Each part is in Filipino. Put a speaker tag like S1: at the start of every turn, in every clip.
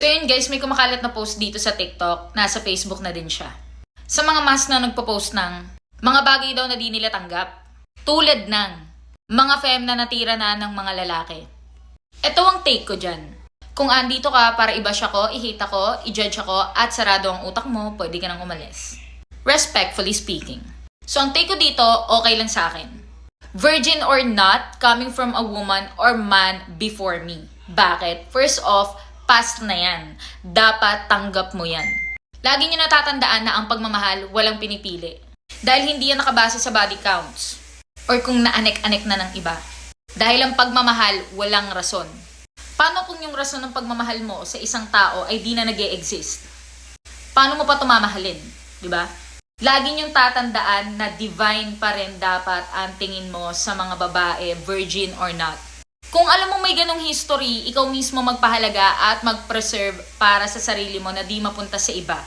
S1: So yun guys, may kumakalat na post dito sa TikTok, nasa Facebook na din siya. Sa mga mas na nagpo-post ng mga bagay daw na di nila tanggap. Tulad ng mga fem na natira na ng mga lalaki. Ito ang take ko dyan. Kung andito ka para i-bash ako, i-hate ako, i-judge ako, at sarado ang utak mo, pwede ka nang umalis. Respectfully speaking. So ang take ko dito, okay lang sa akin. Virgin or not, coming from a woman or man before me. Bakit? First off, past na yan. Dapat tanggap mo yan. Lagi nyo natatandaan na ang pagmamahal walang pinipili. Dahil hindi yan nakabase sa body counts. Or kung naanek-anek na ng iba. Dahil ang pagmamahal walang rason. Paano kung yung rason ng pagmamahal mo sa isang tao ay di na nag exist Paano mo pa tumamahalin? Di ba? Lagi niyong tatandaan na divine pa rin dapat ang tingin mo sa mga babae, virgin or not. Kung alam mo may ganong history, ikaw mismo magpahalaga at mag-preserve para sa sarili mo na di mapunta sa iba.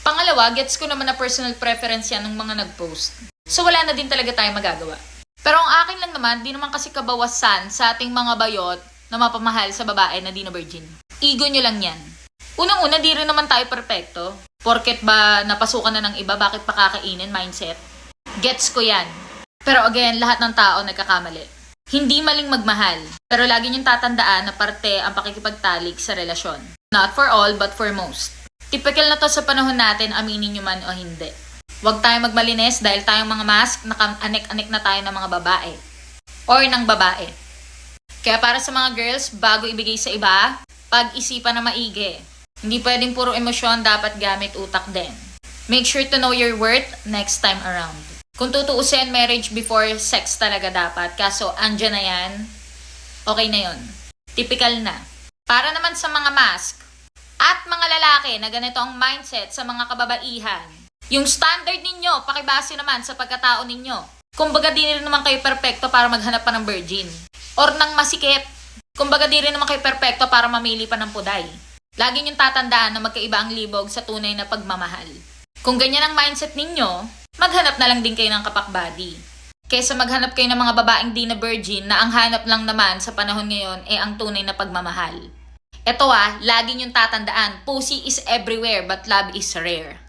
S1: Pangalawa, gets ko naman na personal preference yan ng mga nag-post. So wala na din talaga tayong magagawa. Pero ang akin lang naman, di naman kasi kabawasan sa ating mga bayot na mapamahal sa babae na di na virgin. Ego nyo lang yan. Unang-una, di rin naman tayo perpekto. Porket ba napasukan na ng iba, bakit pa kakainin mindset? Gets ko yan. Pero again, lahat ng tao nagkakamali. Hindi maling magmahal, pero lagi niyong tatandaan na parte ang pakikipagtalik sa relasyon. Not for all, but for most. Typical na to sa panahon natin, aminin nyo man o hindi. Huwag tayong magmalinis dahil tayong mga mask, naka-anek-anek na tayo ng mga babae. Or ng babae. Kaya para sa mga girls, bago ibigay sa iba, pag-isipan na maigi. Hindi pwedeng puro emosyon, dapat gamit utak din. Make sure to know your worth next time around. Kung tutuusin, marriage before sex talaga dapat. Kaso, andyan na yan. Okay na yon. Typical na. Para naman sa mga mask at mga lalaki na ganito ang mindset sa mga kababaihan. Yung standard ninyo, pakibase naman sa pagkatao ninyo. Kumbaga di rin naman kayo perpekto para maghanap pa ng virgin. Or ng masikip. Kumbaga di rin naman kayo perpekto para mamili pa ng puday. Lagi niyong tatandaan na magkaiba ang libog sa tunay na pagmamahal. Kung ganyan ang mindset ninyo, maghanap na lang din kayo ng kapakbody. Kesa maghanap kayo ng mga babaeng di na virgin na ang hanap lang naman sa panahon ngayon ay ang tunay na pagmamahal. Ito ah, lagi niyong tatandaan, pussy is everywhere but love is rare.